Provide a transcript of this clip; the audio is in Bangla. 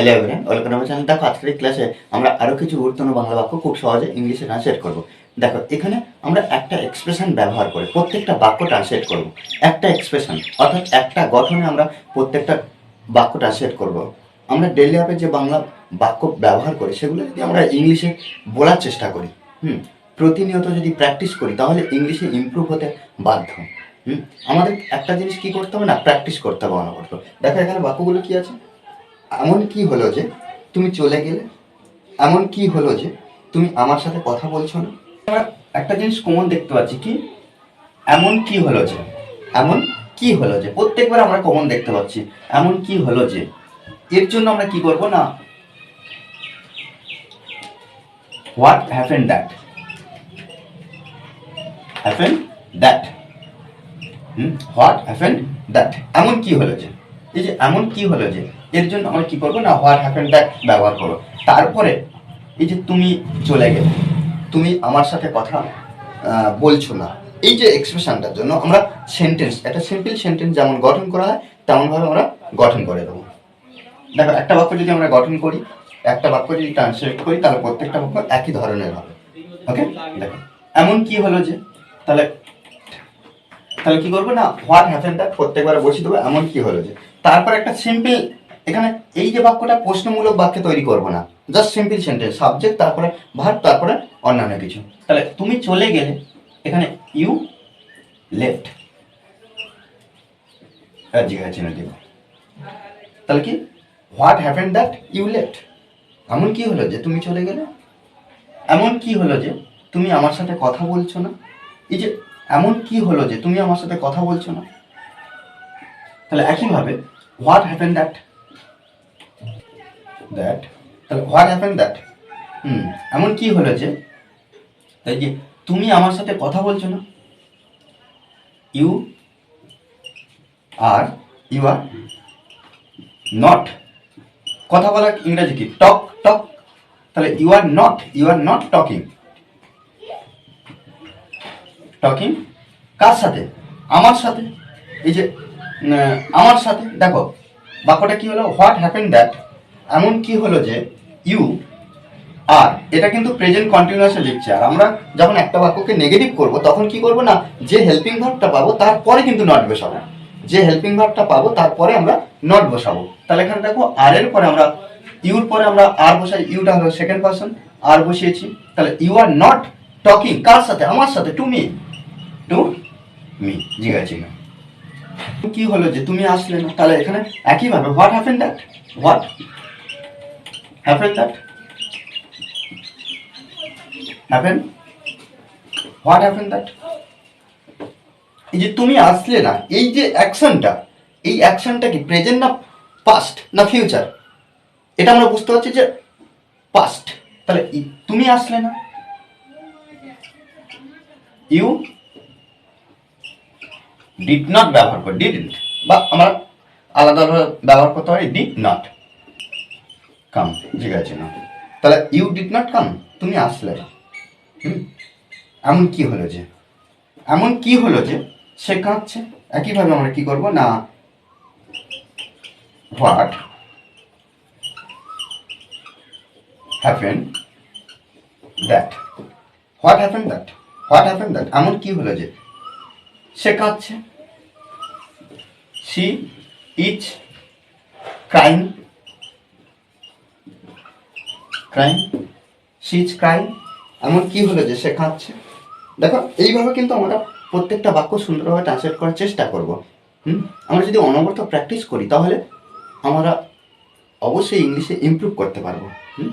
হ্যালো এভরিওয়ান ওয়েলকাম আমার চ্যানেল দেখো, আজকের ক্লাসে আমরা আরও কিছু গুরুত্বপূর্ণ বাংলা বাক্য খুব সহজে ইংলিশে ট্রান্সলেট করব। দেখো, এখানে আমরা একটা এক্সপ্রেশন ব্যবহার করে প্রত্যেকটা বাক্য ট্রান্সলেট করব। একটা এক্সপ্রেশন অর্থাৎ একটা গঠনে আমরা প্রত্যেকটা বাক্য ট্রান্সলেট করব। আমরা ডেলি লাইফে যে বাংলা বাক্য ব্যবহার করি, সেগুলো যদি আমরা ইংলিশে বলার চেষ্টা করি, হুম, প্রতিনিয়ত যদি প্র্যাকটিস করি, তাহলে ইংলিশে ইমপ্রুভ হতে বাধ্য। হুম, আমাদের একটা জিনিস কি করতে হবে না প্র্যাকটিস করতে হবে অনবরত দেখো, এখানে বাক্যগুলো কি আছে? এমন কি হলো যে তুমি চলে গেলে? এমন কি হলো যে তুমি আমার সাথে কথা বলছো না? একটা জিনিস কমন দেখতে পাচ্ছি কি? এমন কি হলো যে, এমন কি হলো যে, প্রত্যেকবার আমরা কমন দেখতে পাচ্ছি, এমন কি হলো যে, এর জন্য আমরা কি করব না? What happen that happen that what happen that এমন কি হলো যে এই যে এমন কি হলো যে এর জন্য আমরা কি করব? না, হোয়াট হ্যাপেন দ্যাট ব্যবহার করব। তারপরে এই যে তুমি চলে গেলে, তুমি আমার সাথে কথা বলছো না। এই যে এক্সপ্রেশনটার জন্য আমরা সেন্টেন্স একটা সিম্পল সেন্টেন্স যেমন গঠন করা হয়, তেমনভাবে আমরা গঠন করে দেবো। দেখো, একটা বাক্য যদি আমরা গঠন করি, একটা বাক্য যদি ট্রান্সলেট করি, তাহলে প্রত্যেকটা বাক্য একই ধরনের হবে। ওকে দেখো, এমন কি হলো যে, তাহলে তাহলে কি করব? না, হোয়াট হ্যাপেন দ্যাট প্রত্যেকবার বসিয়ে দেবো, এমন কি হলো যে তারপর একটা সিম্পল এখানে এই যে বাক্যটা প্রশ্নমূলক বাক্য তৈরি করব না জাস্ট সিম্পল সেন্টেন্স সাবজেক্ট তারপরে ভার্ব তারপরে অন্যান্য কিছু। তাহলে তুমি চলে গেলে, এখানে ইউ লেফট দিব। তাহলে কি? What happen that you left এমন কি হলো যে তুমি চলে গেলে? এমন কি হলো যে তুমি আমার সাথে কথা বলছো না? এই যে, এমন কি হলো যে তুমি আমার সাথে কথা বলছো না? তাহলে একইভাবে হোয়াট হ্যাপেন দ্যাট দ্যাট তাহলে হোয়াট হ্যাপেন দ্যাট হুম, এমন কি হলো যে, তাই যে তুমি আমার সাথে কথা বলছো না? You are you are not কথা বলার ইংরেজি কি? টক টক তাহলে you are not you are not talking talking কার সাথে? আমার সাথে। এই যে আমার সাথে, দেখো, বাক্যটা কি হলো? হোয়াট হ্যাপেন দ্যাট এমন কি হলো যে ইউ আর এটা কিন্তু প্রেজেন্ট কন্টিনিউয়াসে লিখছে। আর আমরা যখন একটা বাক্যকে নেগেটিভ করব, তখন কি করব না, যে হেল্পিং ভার্বটা পাবো, তারপরে কিন্তু নট বসাবো। যে হেল্পিং ভার্বটা পাবো, তারপরে আমরা নট বসাবো। তাহলে এখানে দেখো আর এর পরে আমরা ইউর পরে আমরা আর বসাই ইউটা হলো সেকেন্ড পার্সন আর বসিয়েছি। তাহলে ইউ আর নট টকিং কার সাথে? আমার সাথে টু মি টু মি জিজ্ঞাসা কি হলো যে তুমি আসলে না? তাহলে এখানে একইভাবে what happen that what happen that happen what happen that এই যে তুমি আসলে না, এই যে অ্যাকশনটা, এই অ্যাকশনটা কি প্রেজেন্ট না পাস্ট না ফিউচার এটা আমরা বুঝতে পারছি যে পাস্ট তাহলে তুমি আসলে না? ইউ ডিড নট ব্যবহার করি ডিডন্ট বা আমরা আলাদা আলাদা ব্যবহার করতে পারি ডিড নট কাম ঠিক আছে না? তাহলে ইউ ডিড নট কাম তুমি আসলে। হুম? এমন কি হলো যে? এমন কি হলো যে? সে কাঁদছে একইভাবে আমরা কি করব? না what happen that what happen that what happen that এমন কি হলো যে? সে কাঁদছে she is crying. Crying? She is crying? এমন কি হলো যে কাঁদছে? দেখো, এইভাবে কিন্তু আমরা প্রত্যেকটা বাক্য সুন্দরভাবে ট্রান্সলেট করার চেষ্টা করব। হুম? আমরা যদি অনবরত প্র্যাকটিস করি, তাহলে আমরা অবশ্যই ইংলিশে ইমপ্রুভ করতে পারব। হুম?